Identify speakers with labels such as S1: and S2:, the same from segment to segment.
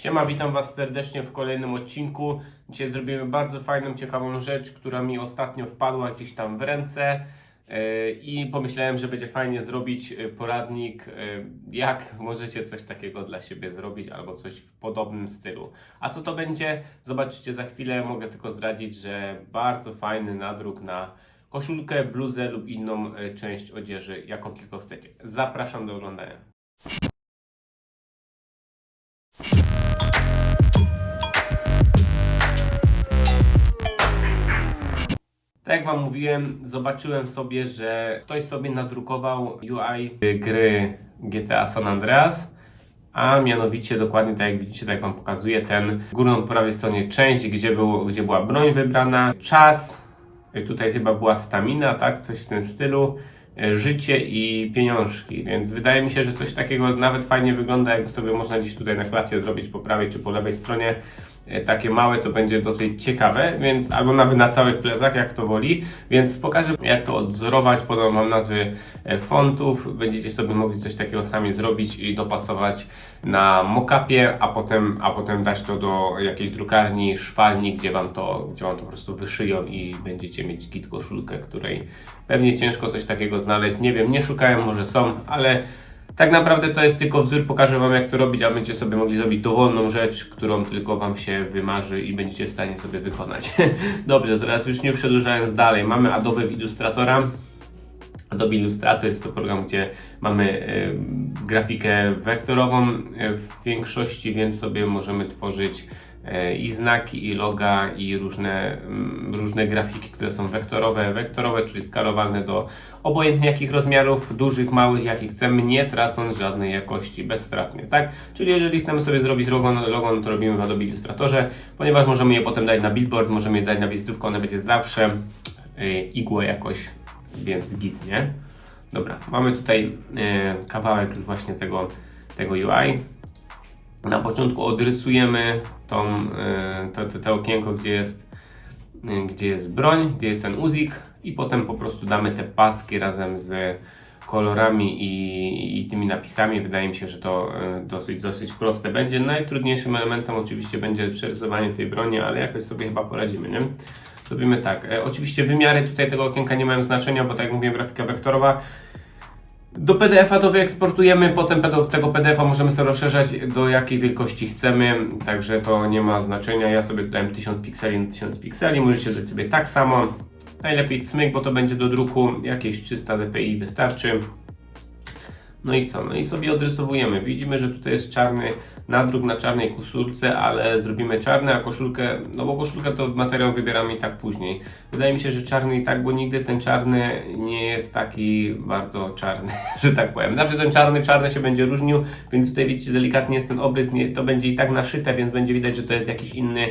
S1: Siema, witam Was serdecznie w kolejnym odcinku. Dzisiaj zrobimy bardzo fajną, ciekawą rzecz, która mi ostatnio wpadła gdzieś tam w ręce yy, i pomyślałem, że będzie fajnie zrobić yy, poradnik, yy, jak możecie coś takiego dla siebie zrobić albo coś w podobnym stylu. A co to będzie? Zobaczycie za chwilę. Mogę tylko zdradzić, że bardzo fajny nadruk na koszulkę, bluzę lub inną część odzieży, jaką tylko chcecie. Zapraszam do oglądania. Tak jak Wam mówiłem, zobaczyłem sobie, że ktoś sobie nadrukował UI gry GTA San Andreas, a mianowicie dokładnie tak jak widzicie, tak jak Wam pokazuję, ten górną prawej stronie część, gdzie, było, gdzie była broń wybrana, czas, tutaj chyba była stamina, tak, coś w tym stylu, e, życie i pieniążki, więc wydaje mi się, że coś takiego nawet fajnie wygląda, jakby sobie można gdzieś tutaj na klacie zrobić po prawej czy po lewej stronie, takie małe, to będzie dosyć ciekawe, więc albo nawet na całych plecach, jak to woli, więc pokażę jak to odwzorować, podam Wam nazwy e, fontów, będziecie sobie mogli coś takiego sami zrobić i dopasować na mockupie, a potem, a potem dać to do jakiejś drukarni, szwalni, gdzie Wam to, gdzie Wam to po prostu wyszyją i będziecie mieć kit koszulkę, której pewnie ciężko coś takiego znaleźć, nie wiem, nie szukałem, może są, ale tak naprawdę to jest tylko wzór, pokażę Wam jak to robić, a będziecie sobie mogli zrobić dowolną rzecz, którą tylko Wam się wymarzy i będziecie w stanie sobie wykonać. Dobrze, teraz już nie przedłużając dalej, mamy Adobe Illustratora. Adobe Illustrator jest to program, gdzie mamy e, grafikę wektorową e, w większości, więc sobie możemy tworzyć i znaki, i loga, i różne, mm, różne grafiki, które są wektorowe. Wektorowe, czyli skalowalne do obojętnie jakich rozmiarów, dużych, małych, jakich chcemy, nie tracąc żadnej jakości, bezstratnie, tak? Czyli jeżeli chcemy sobie zrobić logo, logo to robimy w Adobe Illustratorze, ponieważ możemy je potem dać na billboard, możemy je dać na wizytówkę, one będzie zawsze y, igłę jakoś, więc git, nie? Dobra, mamy tutaj y, kawałek już właśnie tego, tego UI. Na początku odrysujemy tą, y, to, to, to okienko, gdzie jest, y, gdzie jest broń, gdzie jest ten uzik i potem po prostu damy te paski razem z kolorami i, i tymi napisami. Wydaje mi się, że to y, dosyć, dosyć proste będzie. Najtrudniejszym elementem oczywiście będzie przerysowanie tej broni, ale jakoś sobie chyba poradzimy, nie? Zrobimy tak. E, oczywiście wymiary tutaj tego okienka nie mają znaczenia, bo tak jak mówiłem, grafika wektorowa. Do PDF-a to wyeksportujemy, potem tego PDF-a możemy sobie rozszerzać do jakiej wielkości chcemy, także to nie ma znaczenia. Ja sobie dałem 1000 pikseli na 1000 pikseli, możecie dać sobie tak samo. Najlepiej cmyk, bo to będzie do druku, jakieś 300 dpi wystarczy. No i co? No i sobie odrysowujemy. Widzimy, że tutaj jest czarny nadruk na czarnej koszulce, ale zrobimy czarny, a koszulkę, no bo koszulkę to materiał wybieramy i tak później. Wydaje mi się, że czarny i tak, bo nigdy ten czarny nie jest taki bardzo czarny, że tak powiem. Zawsze ten czarny, czarny się będzie różnił, więc tutaj widzicie delikatnie jest ten obrys, nie, to będzie i tak naszyte, więc będzie widać, że to jest jakiś inny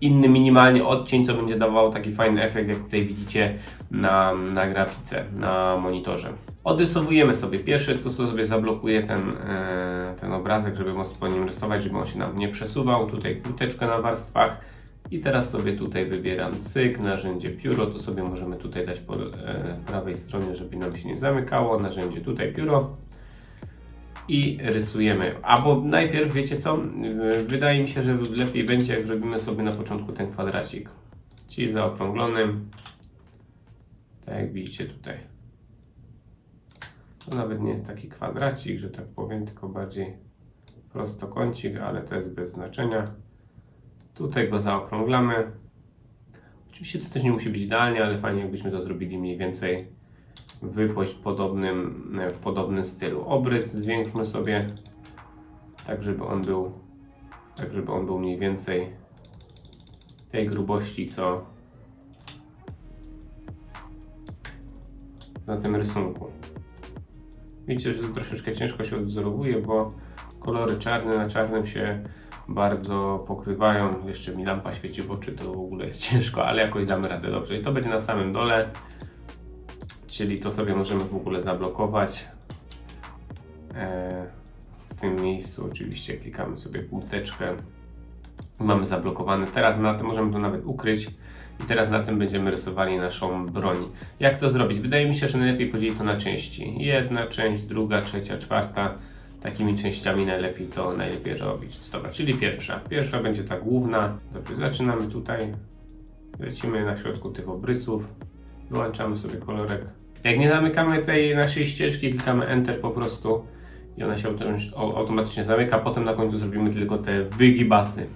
S1: inny minimalnie odcień, co będzie dawało taki fajny efekt, jak tutaj widzicie na, na grafice, na monitorze. Odrysowujemy sobie pierwsze, co sobie zablokuje ten, e, ten obrazek, żeby móc po nim rysować, żeby on się nam nie przesuwał. Tutaj kłóteczkę na warstwach. I teraz sobie tutaj wybieram cyk, narzędzie pióro, to sobie możemy tutaj dać po e, prawej stronie, żeby nam się nie zamykało. Narzędzie tutaj pióro i rysujemy. Albo najpierw, wiecie co, Yy, wydaje mi się, że lepiej będzie, jak zrobimy sobie na początku ten kwadracik. Czyli zaokrąglony. Tak jak widzicie tutaj. To nawet nie jest taki kwadracik, że tak powiem, tylko bardziej prostokącik, ale to jest bez znaczenia. Tutaj go zaokrąglamy. Oczywiście to też nie musi być idealnie, ale fajnie jakbyśmy to zrobili mniej więcej w poś- podobnym, w podobnym stylu. Obrys zwiększmy sobie tak, żeby on był tak, żeby on był mniej więcej tej grubości, co na tym rysunku. Widzicie, że to troszeczkę ciężko się odwzorowuje, bo kolory czarne na czarnym się bardzo pokrywają. Jeszcze mi lampa świeci w oczy, to w ogóle jest ciężko, ale jakoś damy radę dobrze. I to będzie na samym dole, czyli to sobie możemy w ogóle zablokować. E, w tym miejscu oczywiście klikamy sobie kłódeczkę. Mamy zablokowane. Teraz na tym możemy to nawet ukryć. I teraz na tym będziemy rysowali naszą broń. Jak to zrobić? Wydaje mi się, że najlepiej podzielić to na części. Jedna część, druga, trzecia, czwarta. takimi częściami najlepiej to najlepiej robić. Dobra, czyli pierwsza. Pierwsza będzie ta główna. Dobrze, zaczynamy tutaj. Lecimy na środku tych obrysów. Wyłączamy sobie kolorek. Jak nie zamykamy tej naszej ścieżki, klikamy Enter po prostu i ona się autom- au- automatycznie zamyka. Potem na końcu zrobimy tylko te wygibasy.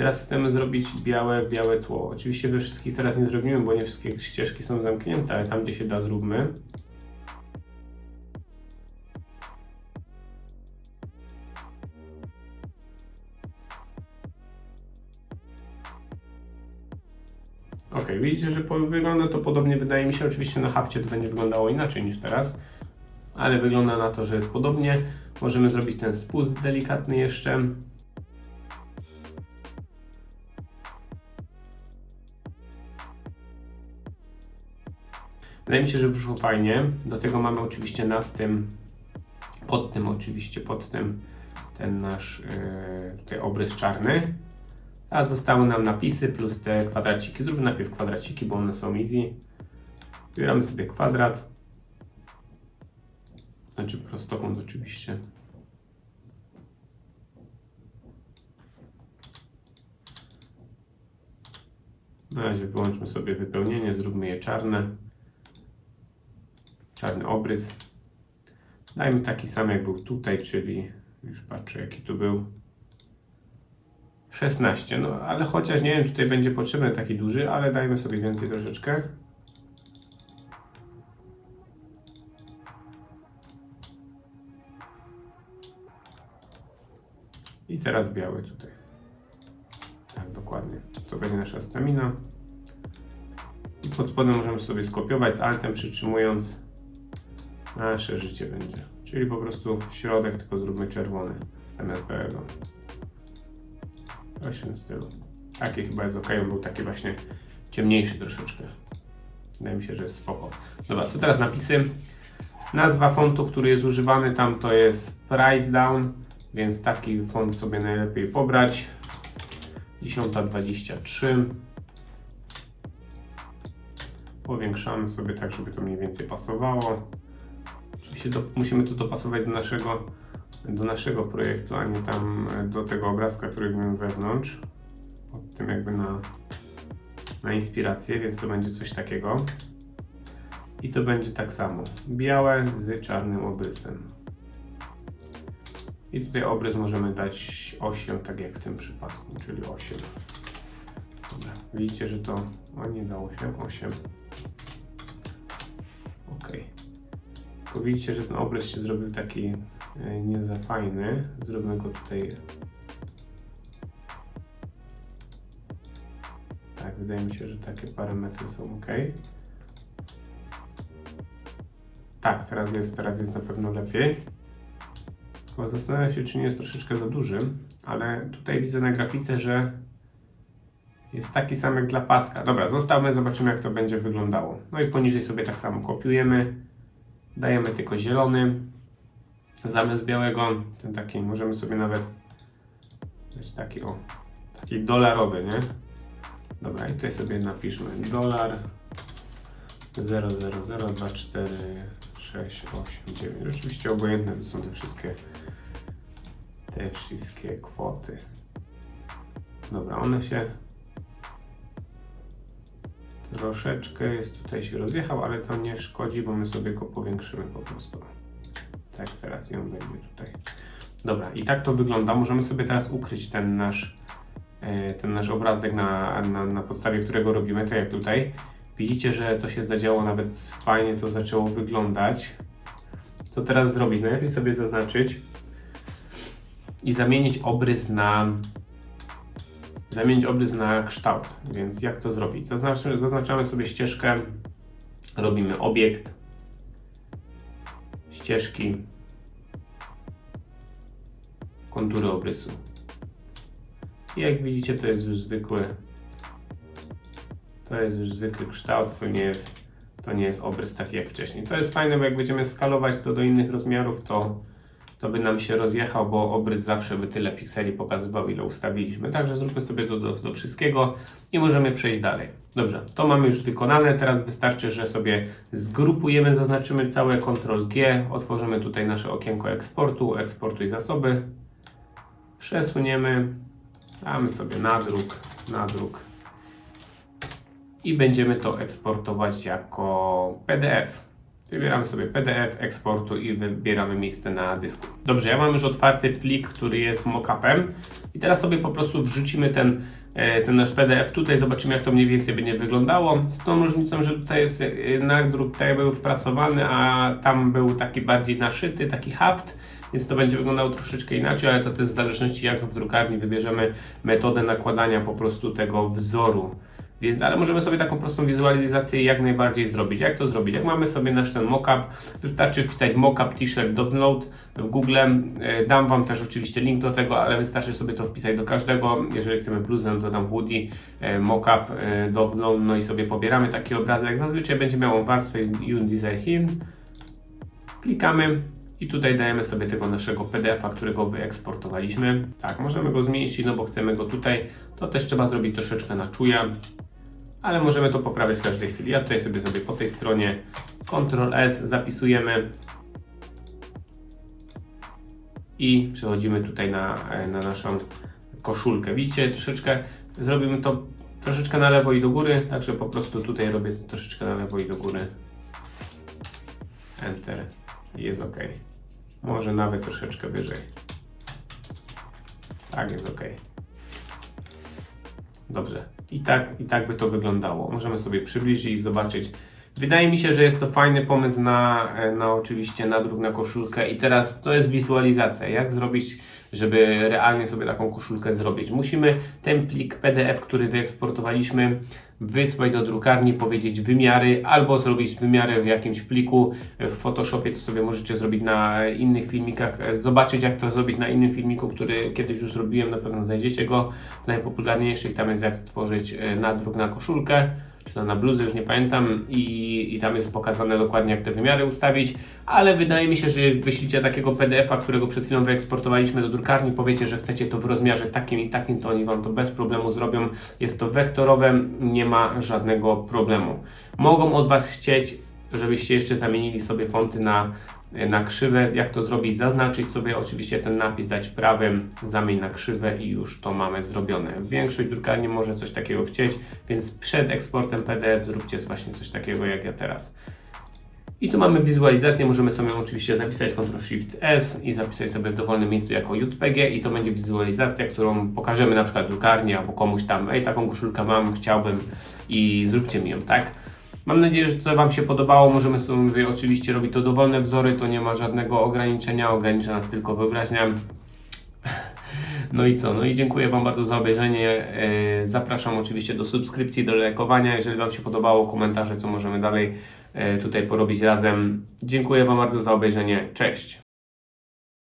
S1: Teraz chcemy zrobić białe, białe tło. Oczywiście we wszystkich teraz nie zrobimy, bo nie wszystkie ścieżki są zamknięte, ale tam gdzie się da zróbmy. Ok, widzicie, że wygląda to podobnie, wydaje mi się. Oczywiście na hafcie to będzie wyglądało inaczej niż teraz, ale wygląda na to, że jest podobnie. Możemy zrobić ten spust delikatny jeszcze. Wydaje mi się, że wyszło fajnie. Do tego mamy oczywiście nad tym, pod tym oczywiście, pod tym ten nasz yy, tutaj obrys czarny. A zostały nam napisy plus te kwadraciki. Zróbmy najpierw kwadraciki, bo one są easy. Wybieramy sobie kwadrat. Znaczy prostokąt oczywiście. Na razie wyłączmy sobie wypełnienie, zróbmy je czarne. Czarny obrys. Dajmy taki sam jak był tutaj, czyli już patrzę jaki tu był. 16, no ale chociaż nie wiem czy tutaj będzie potrzebny taki duży, ale dajmy sobie więcej troszeczkę. I teraz biały tutaj. Tak, dokładnie. To będzie nasza stamina. I pod spodem możemy sobie skopiować z altem przytrzymując nasze życie będzie. Czyli po prostu środek tylko zróbmy czerwony białego. Coś w tym stylu. Taki chyba jest ok, on był taki właśnie ciemniejszy troszeczkę. Wydaje mi się, że jest spoko. Dobra, to teraz napisy. Nazwa fontu, który jest używany tam to jest Price Down, więc taki font sobie najlepiej pobrać. 10.23. Powiększamy sobie tak, żeby to mniej więcej pasowało. Oczywiście do, musimy to dopasować do naszego, do naszego projektu, a nie tam e, do tego obrazka, który mamy wewnątrz. Pod tym jakby na, na inspirację, więc to będzie coś takiego. I to będzie tak samo. Białe z czarnym obrysem. I tutaj obrys możemy dać 8, tak jak w tym przypadku, czyli 8. Dobra, widzicie, że to. O, nie dało się. 8. Ok. Widzicie, że ten obrys się zrobił taki e, nie za fajny. Zróbmy go tutaj. Tak, wydaje mi się, że takie parametry są ok. Tak, teraz jest, teraz jest na pewno lepiej. Tylko zastanawiam się, czy nie jest troszeczkę za duży, ale tutaj widzę na grafice, że jest taki sam jak dla paska. Dobra, zostawmy, zobaczymy jak to będzie wyglądało. No i poniżej sobie tak samo kopiujemy. Dajemy tylko zielony. Zamiast białego, ten taki, możemy sobie nawet dać taki o, taki dolarowy, nie? Dobra, i tutaj sobie napiszmy dolar 0002469. Oczywiście obojętne to są te wszystkie te wszystkie kwoty. Dobra, one się Troszeczkę jest tutaj się rozjechał, ale to nie szkodzi, bo my sobie go powiększymy po prostu. Tak, teraz on będzie tutaj. Dobra, i tak to wygląda. Możemy sobie teraz ukryć ten nasz, e, ten nasz obrazek, na, na, na podstawie którego robimy, tak jak tutaj. Widzicie, że to się zadziało, nawet fajnie to zaczęło wyglądać. Co teraz zrobić? Najlepiej sobie zaznaczyć i zamienić obrys na zamienić obrys na kształt. Więc jak to zrobić? Zaznaczamy sobie ścieżkę, robimy obiekt, ścieżki, kontury obrysu. I jak widzicie, to jest już zwykły to jest już zwykły kształt, to nie jest, to nie jest obrys taki jak wcześniej. To jest fajne, bo jak będziemy skalować to do innych rozmiarów, to, to by nam się rozjechał, bo obrys zawsze by tyle pikseli pokazywał, ile ustawiliśmy. Także zróbmy sobie to do, do wszystkiego i możemy przejść dalej. Dobrze, to mamy już wykonane. Teraz wystarczy, że sobie zgrupujemy, zaznaczymy całe Ctrl G, otworzymy tutaj nasze okienko eksportu, eksportuj zasoby, przesuniemy, damy sobie nadruk, nadruk i będziemy to eksportować jako PDF. Wybieramy sobie PDF, eksportu i wybieramy miejsce na dysku. Dobrze, ja mam już otwarty plik, który jest mockupem i teraz sobie po prostu wrzucimy ten, e, ten nasz PDF tutaj, zobaczymy jak to mniej więcej będzie wyglądało. Z tą różnicą, że tutaj jest e, nadruk tak był wprasowany, a tam był taki bardziej naszyty, taki haft. Więc to będzie wyglądało troszeczkę inaczej, ale to też w zależności jak w drukarni wybierzemy metodę nakładania po prostu tego wzoru. Więc, ale możemy sobie taką prostą wizualizację jak najbardziej zrobić. Jak to zrobić? Jak mamy sobie nasz ten mockup, wystarczy wpisać mockup t-shirt download w Google. E, Dam Wam też oczywiście link do tego, ale wystarczy sobie to wpisać do każdego. Jeżeli chcemy bluzę, to dam Woody, e, mockup e, download, no i sobie pobieramy taki obrazek. Zazwyczaj będzie miał warstwę Design Hin. Klikamy i tutaj dajemy sobie tego naszego PDF-a, którego wyeksportowaliśmy. Tak, możemy go zmniejszyć, no bo chcemy go tutaj. To też trzeba zrobić troszeczkę na czuja ale możemy to poprawiać w każdej chwili. Ja tutaj sobie sobie po tej stronie Ctrl S zapisujemy i przechodzimy tutaj na, na naszą koszulkę. Widzicie, troszeczkę zrobimy to troszeczkę na lewo i do góry, także po prostu tutaj robię troszeczkę na lewo i do góry. Enter. Jest ok. Może nawet troszeczkę wyżej. Tak, jest ok. Dobrze. I tak, I tak by to wyglądało. Możemy sobie przybliżyć i zobaczyć. Wydaje mi się, że jest to fajny pomysł na, na oczywiście nadruk na koszulkę i teraz to jest wizualizacja. Jak zrobić, żeby realnie sobie taką koszulkę zrobić? Musimy ten plik PDF, który wyeksportowaliśmy, wysłać do drukarni, powiedzieć wymiary, albo zrobić wymiary w jakimś pliku. W Photoshopie to sobie możecie zrobić na innych filmikach, zobaczyć jak to zrobić na innym filmiku, który kiedyś już zrobiłem, na pewno znajdziecie go. Z najpopularniejszych tam jest jak stworzyć e, nadruk na koszulkę, czy to na bluzę, już nie pamiętam i, i tam jest pokazane dokładnie jak te wymiary ustawić, ale wydaje mi się, że jak wyślicie takiego PDF-a, którego przed chwilą wyeksportowaliśmy do drukarni, powiecie, że chcecie to w rozmiarze takim i takim, to oni Wam to bez problemu zrobią. Jest to wektorowe, nie ma żadnego problemu. Mogą od Was chcieć, żebyście jeszcze zamienili sobie fonty na, na krzywe. Jak to zrobić? Zaznaczyć sobie oczywiście ten napis, dać prawym, zamień na krzywe i już to mamy zrobione. Większość drukarni może coś takiego chcieć, więc przed eksportem PDF zróbcie właśnie coś takiego jak ja teraz. I tu mamy wizualizację, możemy sobie oczywiście zapisać Ctrl-Shift-S i zapisać sobie w dowolnym miejscu jako JPG i to będzie wizualizacja, którą pokażemy na przykład drukarni albo komuś tam, ej taką koszulkę mam, chciałbym i zróbcie mi ją, tak? Mam nadzieję, że to Wam się podobało. Możemy sobie oczywiście robić to dowolne wzory, to nie ma żadnego ograniczenia, ogranicza nas tylko wyobraźnia. No i co? No i dziękuję Wam bardzo za obejrzenie. Yy, Zapraszam oczywiście do subskrypcji, do lajkowania. Jeżeli Wam się podobało, komentarze, co możemy dalej yy, tutaj porobić razem. Dziękuję Wam bardzo za obejrzenie. Cześć!